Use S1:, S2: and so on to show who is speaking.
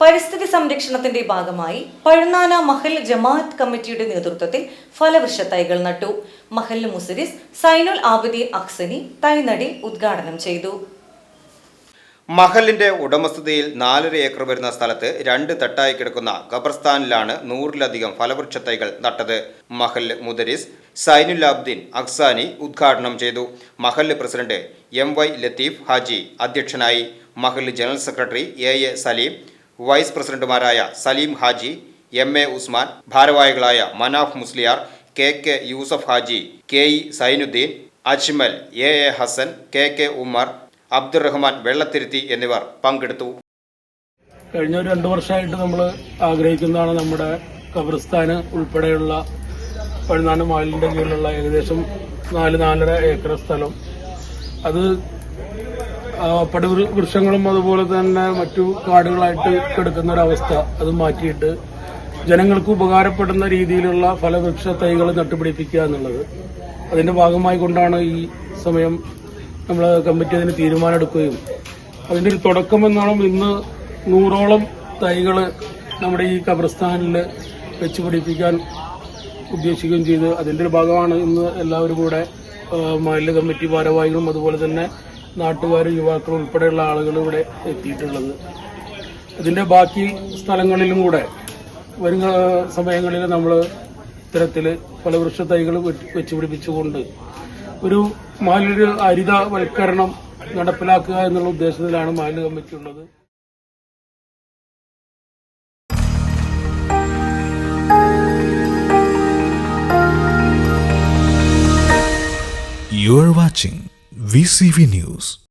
S1: പരിസ്ഥിതി സംരക്ഷണത്തിന്റെ ഭാഗമായി പഴുന്നാന മഹൽ ജമാഅത്ത് കമ്മിറ്റിയുടെ നേതൃത്വത്തിൽ ഫലവൃക്ഷ തൈകൾ നട്ടു. മഹൽ മുസരിസ് സൈനുൽ ആബിദീൻ അക്സനി തൈനടി ഉദ്ഘാടനം ചെയ്തു.
S2: മഹലിന്റെ ഉടമസ്ഥതയിൽ നാലര ഏക്കർ വരുന്ന സ്ഥലത്ത് രണ്ട് തട്ടായി കിടക്കുന്ന ഖബർസ്ഥാനിലാണ് നൂറിലധികം ഫലവൃക്ഷ തൈകൾ നട്ടത്. മഹൽ മുദരിസ് സൈനുൽ അബ്ദീൻ അക്സാനി ഉദ്ഘാടനം ചെയ്തു. Mahal president M Y Latheef Haji അധ്യക്ഷനായി. Mahal general secretary A A Saleem vice പ്രസിഡന്റുമാരായ സലീം ഹാജി എം എ ഉസ്മാൻ ഭാരവാഹികളായ Manaf Musliyar K K Yusuf Haji K E Zainudheen Ajmal A A Hassan K K Umar Abdurahman Vellathiruthi എന്നിവർ പങ്കെടുത്തു.
S3: കഴിഞ്ഞ ഒരു രണ്ടു വർഷമായിട്ട് നമ്മൾ ആഗ്രഹിക്കുന്നതാണ് നമ്മുടെ ഖബർസ്ഥാന് ഉൾപ്പെടെയുള്ള പഴുനാട് മാലിന്റെ കീഴിലുള്ള ഏകദേശം നാല് നാലര ഏക്കർ സ്ഥലം. അത് പടുവൃ- വൃക്ഷങ്ങളും അതുപോലെ തന്നെ മറ്റു കാടുകളായിട്ട് കിടക്കുന്ന ഒരവസ്ഥ അത് മാറ്റിയിട്ട് ജനങ്ങൾക്ക് ഉപകാരപ്പെടുന്ന രീതിയിലുള്ള ഫലവൃക്ഷ തൈകൾ നട്ടുപിടിപ്പിക്കുക എന്നുള്ളത്. അതിന്റെ ഭാഗമായി കൊണ്ടാണ് ഈ സമയം നമ്മൾ കമ്മിറ്റി അതിന് തീരുമാനമെടുക്കുകയും. അതിന്റെ ഒരു തുടക്കം എന്നോണം ഇന്ന് നൂറോളം തൈകൾ നമ്മുടെ ഈ കബർസ്ഥാനിൽ വെച്ച് പിടിപ്പിക്കാൻ ഉദ്ദേശിക്കുകയും ചെയ്ത്. അതിന്റെ ഒരു ഭാഗമാണ് ഇന്ന് എല്ലാവരും കൂടെ മാലിന്യ കമ്മിറ്റി ഭാരവാഹികളും അതുപോലെ തന്നെ നാട്ടുകാരും യുവാക്കളും ഉൾപ്പെടെയുള്ള ആളുകൾ ഇവിടെ എത്തിയിട്ടുള്ളത്. ഇതിന്റെ ബാക്കി സ്ഥലങ്ങളിലും കൂടെ വരും സമയങ്ങളിൽ നമ്മൾ ഇത്തരത്തിൽ പല വൃക്ഷ തൈകൾ വെച്ച് പിടിപ്പിച്ചുകൊണ്ട് ഒരു മാലിന്യ ഹരിതവൽക്കരണം നടപ്പിലാക്കുക എന്നുള്ള ഉദ്ദേശത്തിലാണ് മാലിന്യ കമ്മിറ്റി ഉള്ളത്
S4: You are watching VCV News.